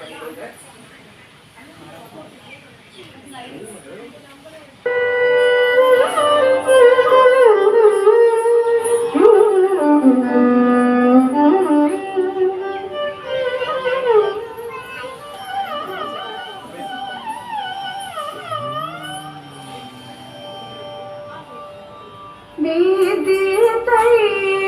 பண்ணணும்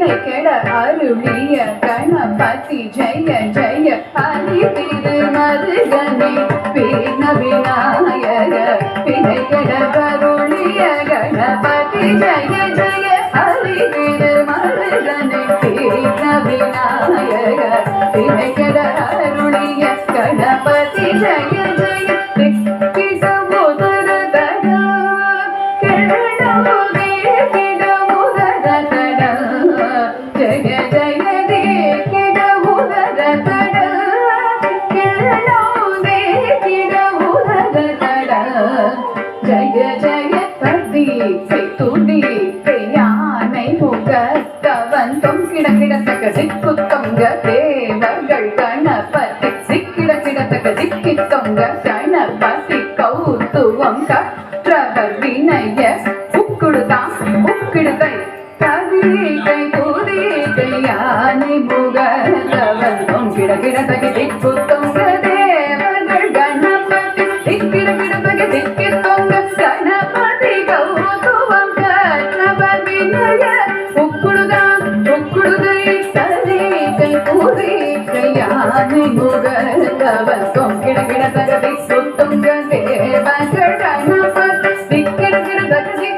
கெட அருளிய கணபதி ஜெய ஜெய ஹரி திரு மருகனை. விக்ன விநாயக வினை கெட அருளிய கணபதி ஜெய ஜெய ஹரி திரு மருகனை. விக்ன விநாயக வினை கெட அருளிய கணபதி ஜெய யானை கிடக்கிடத்தக்க தொங்கிட தொங்க தேவர்கள் கணபதி. சிக்கிட கிடத்தக்க திக்கி தொங்க கணபதி. கௌத்துவம் கற்றவர் வினய உக்குடுதான். உக்கிடுதை கதிகை கூதிகை யானை முகத்தவன் தொங்கிட கிடத்தக்க திக்கு தொங்க தன்னை முக தவக்கம் கிடகிட தகதை சொத்துங்க தேவர்கள் கணபதி திக்கிடகிட தகதை